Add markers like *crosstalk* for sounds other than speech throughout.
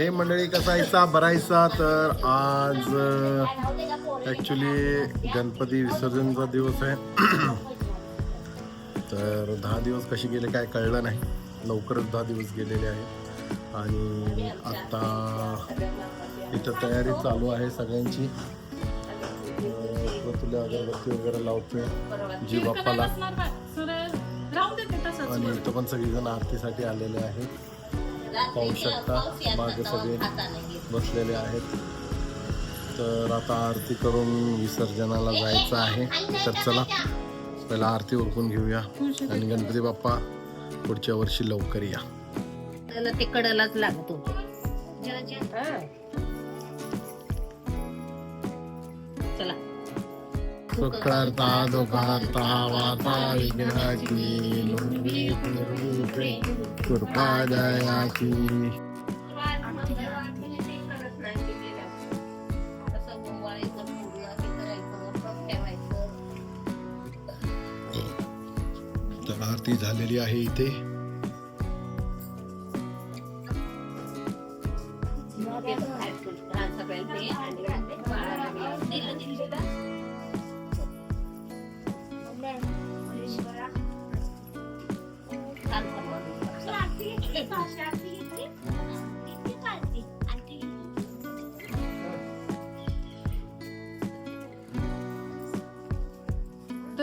हे मंडळी कसायचा बरायचा तर आज ॲक्च्युली गणपती विसर्जनचा दिवस आहे. *clears throat* तर दहा दिवस कसे गेले काय कळलं नाही. लवकरच दहा दिवस गेलेले आहेत. आणि आत्ता इथं तयारी चालू आहे सगळ्यांची. तुला अगरबत्ती वगैरे लावतोय जी बाप्पाला आणि इथं पण सगळेजण आरतीसाठी आलेले आहेत. पाहू शकता. मागे सगळे बसलेले आहेत. तर आता आरती करून विसर्जनाला जायचं आहे. तर चला पहिला आरती उरकून घेऊया. आणि गणपती बाप्पा पुढच्या वर्षी लवकर या. त्याला ते कडलाच लागतो. सुखर्ता दुःखर्ता वाता विघ्नाची लुंगी रूपे कृपा दयाची आरती झालेली आहे इथे.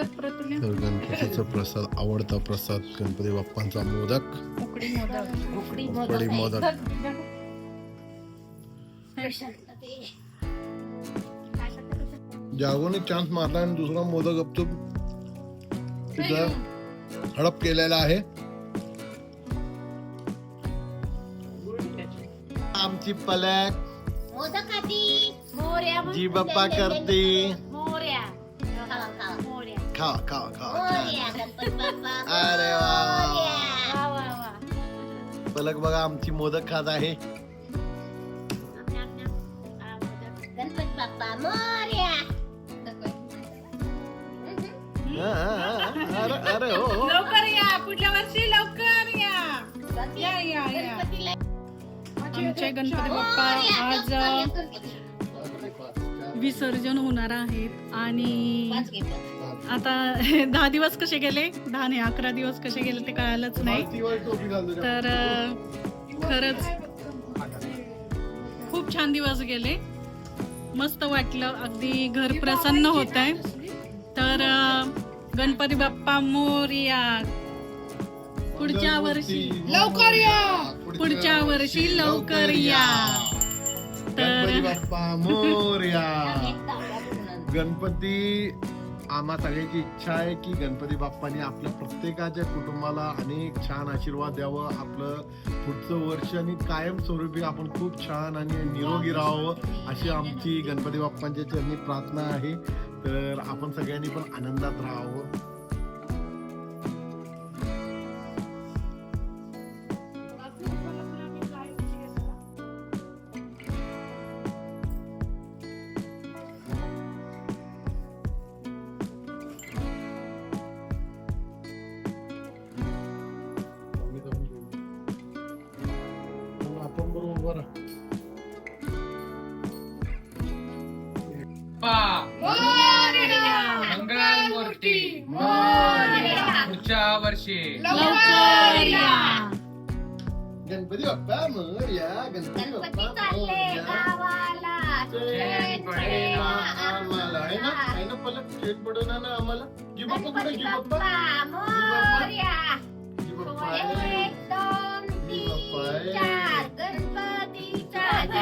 तर गणपतीचा प्रसाद आवडता प्रसाद गणपती बाप्पांचा मोदक. उकडी मोदक. उकडी मोदक. जागोने चान्स मारला आणि दुसरा मोदक गपचूप तिथं हडप केलेला आहे. आमची पलक. मोदकाची. मोर्या जी बाप्पा करते. मोर्या मोर्या खा खा खा मोर्या गणपती बाप्पा अरे वा पलक बघा आमची मोदक खात आहे हा, हा, हा. अरे अरे हो. लवकर या पुढल्या वर्षी लवकर या या या आमचे गणपती बाप्पा आज विसर्जन होणार आहेत आणि. आता *laughs* दहा दिवस कसे गेले? दहा नाही अकरा दिवस कसे गेले ते कळालंच नाही. तर खरंच खूप छान दिवस गेले. मस्त वाटलं. अगदी घर प्रसन्न होत आहे तर गणपती बाप्पा मोरया. पुढच्या वर्षी. लवकर या! पुढच्या वर्षी लवकर या. गणपती तर. *laughs* गणपती आम्हा सगळ्याची इच्छा आहे की गणपती बाप्पाने आपल्या प्रत्येकाच्या कुटुंबाला अनेक छान आशीर्वाद द्यावं. आपलं पुढचं वर्ष आणि कायमस्वरूपी आपण खूप छान आणि निरोगी राहावं अशी आमची गणपती बाप्पांच्या चरणी प्रार्थना आहे. तर आपण सगळ्यांनी पण आनंदात राहावं. राहा. मंगळार मूर्ती. पुढच्या वर्षी. गणपती बाप्पा मोरया गणपती बाप्पा आम्हाला आहे ना आहे ना पलक? चैन पडेना ना आम्हाला? जी बाप्पा कुठे जी बाप्पा? जी बाप्पा? जी बाप्पा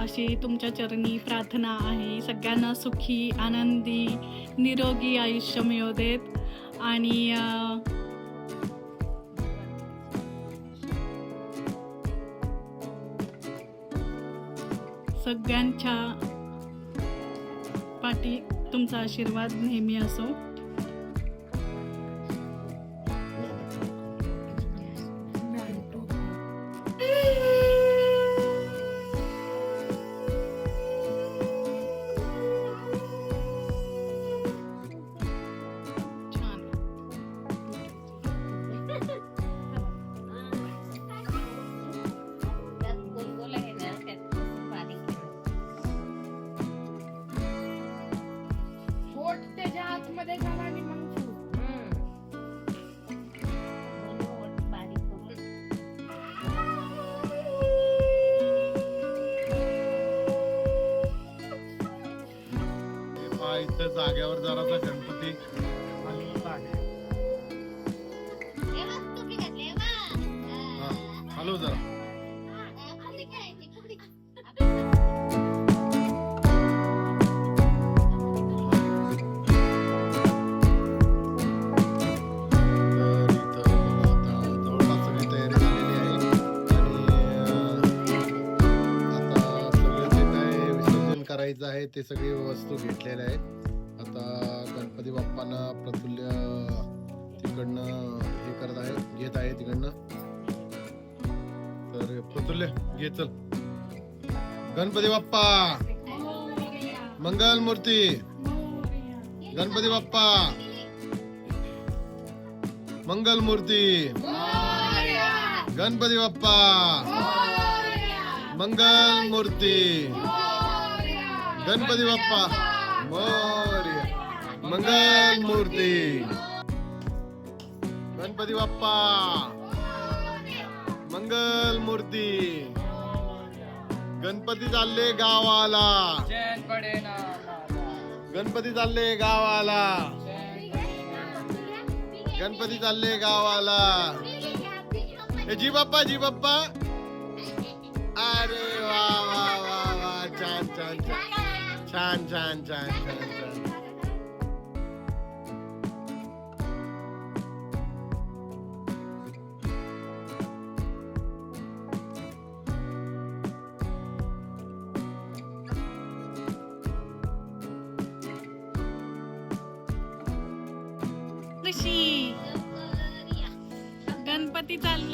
अशी तुमच्या चरणी प्रार्थना आहे. सगळ्यांना सुखी आनंदी निरोगी आयुष्य मिळू देत आणि सगळ्यांच्या पाठी तुमचा आशीर्वाद नेहमी असो. मध्ये घाल आणि मग शिव इथं जाग्यावर जराचा गणपती हॅलो जरा. घ्यायचं आहे ते सगळे वस्तू घेतलेल्या आहेत. आता गणपती बाप्पांना प्रफुल्य तिकडनं हे करत आहे घेत आहे तिकडनं. तर प्रतुल्य घे चल. गणपती बाप्पा! मंगल मूर्ती! गणपती बाप्पा! मंगल मूर्ती! गणपती बाप्पा! मंगल मूर्ती! गणपती बाप्पा. मोरया. मंगल मूर्ती. गणपती बाप्पा. मंगल मूर्ती. गणपती चालले गावाला. गणपती चालले गावाला. गणपती चालले गावाला. ए, जी बाप्पा जी बाप्पा. अरे वा वा वा वा. छान छान छान. छान छान छान छान छान ऋषी गणपती चालले